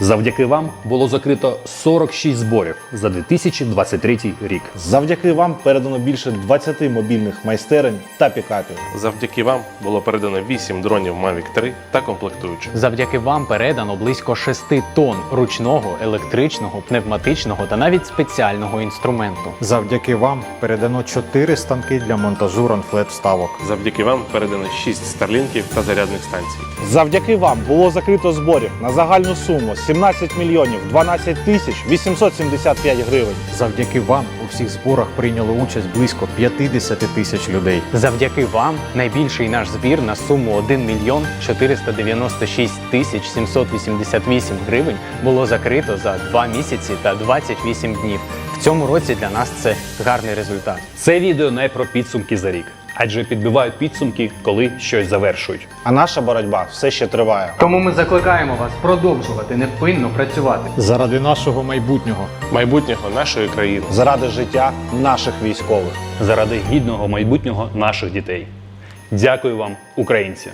Завдяки вам було закрито 46 зборів за 2023 рік. Завдяки вам передано більше 20 мобільних майстерень та пікапів. Завдяки вам було передано 8 дронів Mavic 3 та комплектуючих. Завдяки вам передано близько 6 тонн ручного, електричного, пневматичного та навіть спеціального інструменту. Завдяки вам передано 4 станки для монтажу ранфлет вставок. Завдяки вам передано 6 старлінків та зарядних станцій. Завдяки вам було закрито зборів на загальну суму 17 мільйонів 12 тисяч 875 гривень. Завдяки вам всіх зборах прийняло участь близько 50 тисяч людей. Завдяки вам найбільший наш збір на суму 1 мільйон 496 тисяч 788 гривень було закрито за 2 місяці та 28 днів. В цьому році для нас це гарний результат. Це відео не про підсумки за рік, адже підбивають підсумки, коли щось завершують. А наша боротьба все ще триває. Тому ми закликаємо вас продовжувати невпинно працювати. Заради нашого майбутнього. Майбутнього нашої країни. Заради життя наших військових. заради гідного майбутнього наших дітей. Дякую вам, українці!